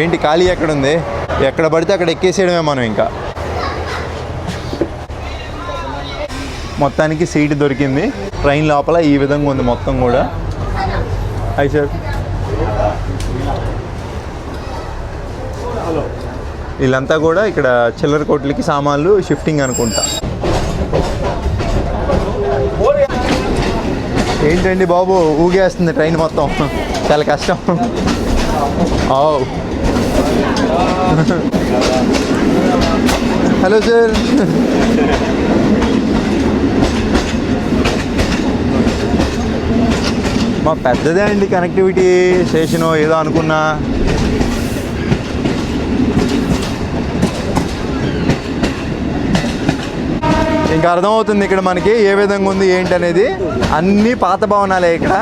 ఏంటి ఖాళీ ఎక్కడ ఉంది ఎక్కడ పడితే అక్కడ ఎక్కేసేయడమే మనం ఇంకా. మొత్తానికి సీట్ దొరికింది. ట్రైన్ లోపల ఈ విధంగా ఉంది మొత్తం కూడా. అయి సార్ వీళ్ళంతా కూడా ఇక్కడ చిల్లర కొట్లకి సామాన్లు షిఫ్టింగ్ అనుకుంటా. ఏంటండి బాబు? ఊగేస్తుంది ట్రైన్ మొత్తం. చాలా కష్టం. ఓ హలో సార్. మా పెద్దదే అండి కనెక్టివిటీ స్టేషను ఏదో అనుకున్నా. ఇంకా అర్థమవుతుంది ఇక్కడ మనకి ఏ విధంగా ఉంది ఏంటనేది. అన్నీ అన్ని పాత భవనాలే ఇక్కడ.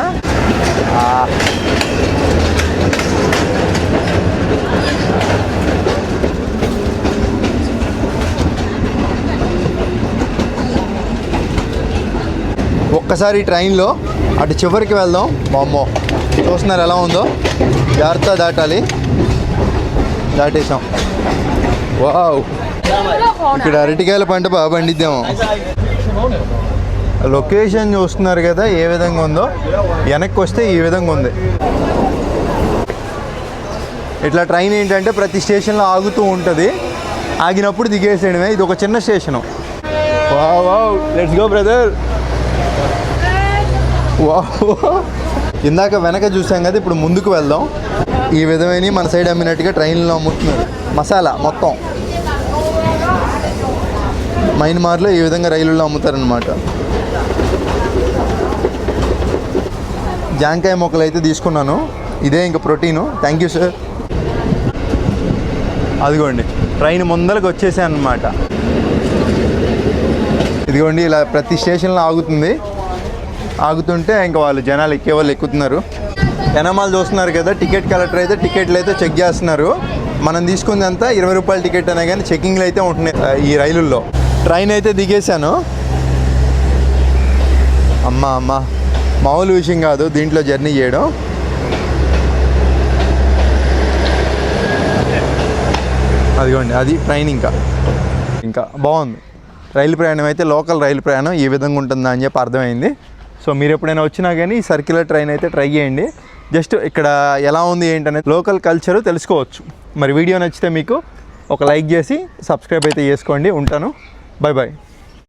ఒక్కసారి ట్రైన్లో అటు చివరికి వెళ్దాం. బామ్మో చూస్తున్నారు ఎలా ఉందో? జాగ్రత్త దాటాలి. దాటేసాం వావ్. ఇక్కడ అరటికాయల పంట బాగా పండిద్దాము లొకేషన్ చూస్తున్నారు కదా ఏ విధంగా ఉందో? వెనక్కి వస్తే ఈ విధంగా ఉంది. ఇట్లా ట్రైన్ ఏంటంటే ప్రతి స్టేషన్లో ఆగుతూ ఉంటుంది. ఆగినప్పుడు దిగేసేయడమే. ఇది ఒక చిన్న station. Wow wow. Let's go brother ఇందాక వెనక చూసాం కదా ఇప్పుడు ముందుకు వెళ్దాం. ఈ విధమైన మన సైడ్ అమ్మినట్టుగా ట్రైన్లో అమ్ముతున్నారు. మసాలా మొత్తం. మైన్మార్లో ఈ విధంగా రైలుల్లో అమ్ముతారనమాట జాంకాయ మొక్కలు అయితే తీసుకున్నాను. ఇదే ఇంకా ప్రోటీను. థ్యాంక్ యూ సార్ అదిగోండి. ట్రైన్ ముందరకు వచ్చేసాను అనమాట ఇదిగోండి ఇలా ప్రతి స్టేషన్లో ఆగుతుంది. ఆగుతుంటే ఇంకా వాళ్ళు జనాలు ఎక్కే వాళ్ళు ఎక్కుతున్నారు. ఎనమాలు చూస్తున్నారు కదా టికెట్ కలెక్టర్ అయితే టికెట్లు అయితే చెక్ చేస్తున్నారు. మనం తీసుకుంది అంతా ఇరవై రూపాయల టికెట్ అనే కానీ చెకింగ్లు అయితే ఉంటున్నాయి ఈ రైలుల్లో. ట్రైన్ అయితే దిగేశాను. అమ్మ అమ్మ. మామూలు విషయం కాదు దీంట్లో జర్నీ చేయడం. అదిగోండి అది ట్రైన్ ఇంకా. ఇంకా బాగుంది. రైలు ప్రయాణం అయితే లోకల్ రైలు ప్రయాణం ఈ విధంగా ఉంటుందా అని చెప్పి అర్థమైంది. సో మీరు ఎప్పుడైనా వచ్చినా కానీ సర్క్యులర్ ట్రైన్ అయితే ట్రై చేయండి. జస్ట్ ఇక్కడ ఎలా ఉంది ఏంటనేది లోకల్ కల్చర్ తెలుసుకోవచ్చు. మరి వీడియో నచ్చితే మీకు ఒక లైక్ చేసి సబ్స్క్రైబ్ అయితే చేసుకోండి. ఉంటాను. Bye bye